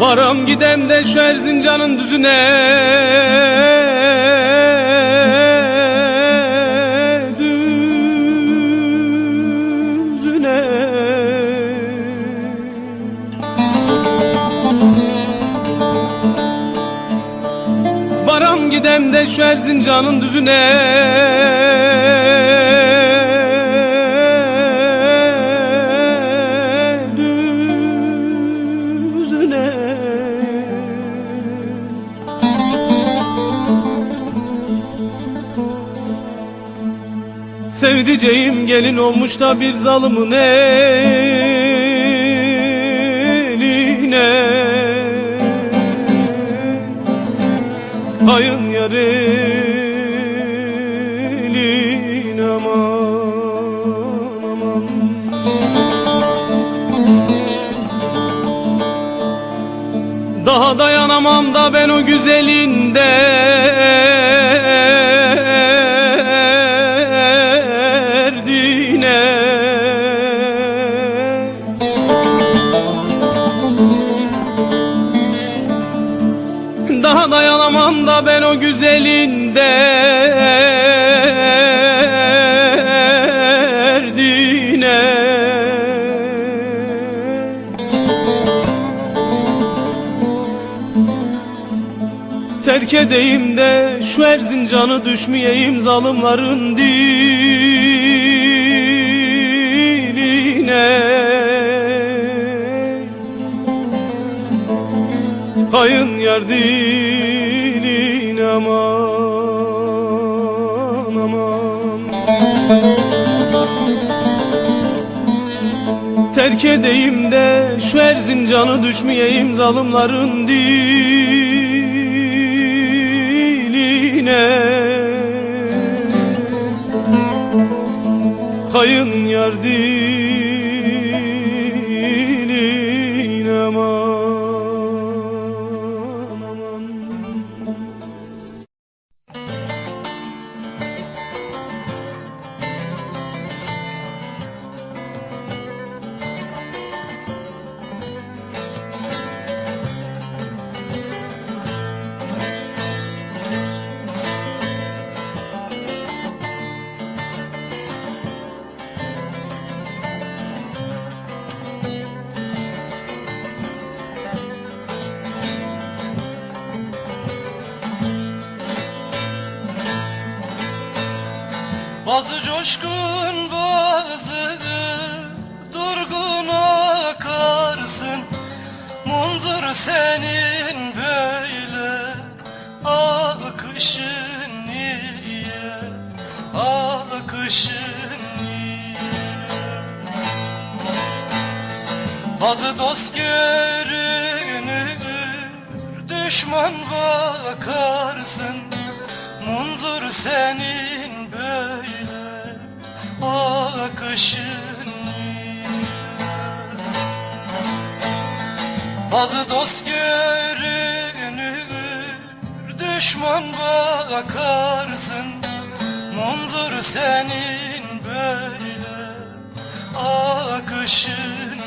Varam gidem de şu Erzincan'ın düzüne. Düzüne. Varam gidem de şu Erzincan'ın düzüne Sevdiceğim gelin olmuş da bir zalımın eline. Hayın yarelin Daha dayanamam da ben o güzelinde o güzelin derdine. Terk edeyim de şu Erzincan'ı düşmeyeyim zalimlerin diline. Yar dilin Terk edeyim de şu Erzincan'ı düşmeyeyim zalimlerin diline. Hayın yar Bazı coşkun bazı durgun akarsın Munzur senin böyle akışın niye? Akışın niye? Bazı dost görünür düşman bakarsın. Munzur senin akışın niye? Bazı dost görünür düşman bakarsın Munzur senin böyle akışın